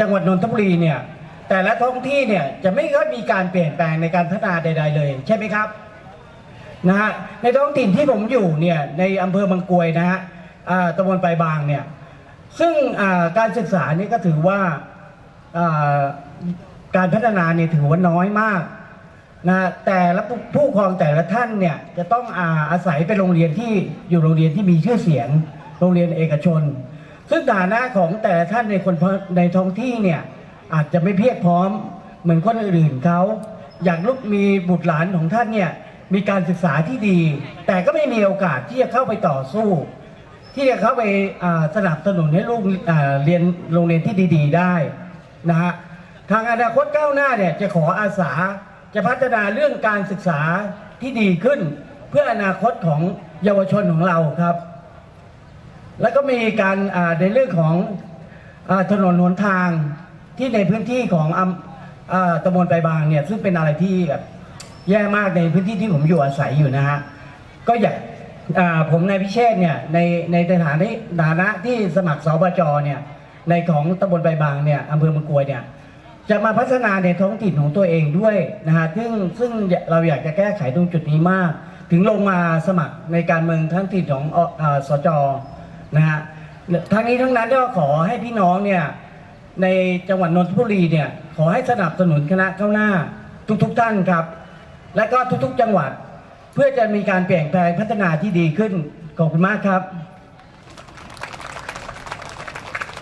จังหวัดนนทบุรีเนี่ยแต่ละท้องที่เนี่ยจะไม่ค่อยมีการเปลี่ยนแปลงในการพัฒนาใด ๆ เลย ใช่ไหมครับนะฮะในท้องถิ่นที่ผมอยู่เนี่ยในอำเภอบางกรวยนะฮะอ่าตำบลไปลายบางเนี่ยซึ่งการศึกษานี่ก็ถือว่าการพัฒนาเนี่ยถือว่าน้อยมากนะแต่ละผู้ปกครองแต่ละท่านเนี่ยจะต้องอาอาศัยเป็นโรงเรียนที่อยู่โรงเรียนที่มีชื่อเสียง โรงเรียนเอกชน ซึ่งฐานะของแต่ละท่านในคนในท้องที่เนี่ยอาจจะไม่เพียบพร้อมเหมือนคนอื่นๆเขาอยากลูกมีบุตรหลานของท่านเนี่ยมีการศึกษาที่ดี แต่ก็ไม่มีโอกาสที่จะเข้าไปต่อสู้ ที่จะเข้าไปสนับสนุนให้ลูกเรียนโรงเรียนที่ดี ๆ ได้นะฮะทางอนาคตก้าวหน้าเนี่ยจะขออาสาจะพัฒนาเรื่องการศึกษาที่ดีขึ้น เพื่ออนาคตของเยาวชนของเราครับ แล้วก็มีการในเรื่องของอถนนหนทางที่ในพื้นที่ของอตำบลไปบางเนี่ยซึ่งเป็นอะไรที่แบบแย่มากในพื้นที่ที่ผมอยู่อาศัยอยู่นะฮะก็อยากผมนายพิเชษเนี่ยในในฐานะฐานะที่สมัครสบจเนี่ยในของตำบลไปลายบางเนี่ยอำเภอบางกวยเนี่ยจะมาพัฒนาในท้องถิ่นของตัวเองด้วยนะฮะซึ่งซึ่งเราอยากจะแก้ไขตรงจุดนี้มาก ถึงลงมาสมัครในการเมืองท้องถิ่นของออ่าสจ นะฮะทั้งนี้ทั้งนั้นก็ขอให้พี่น้องเนี่ยในจังหวัดนนทบุรีเนี่ยขอให้สนับสนุนคณะข้าวหน้าทุกๆทท่านครับ และก็ทุกๆจังหวัด เพื่อจะมีการเปลี่ยนแปลงพัฒนาที่ดีขึ้นขอบคุณมากครับ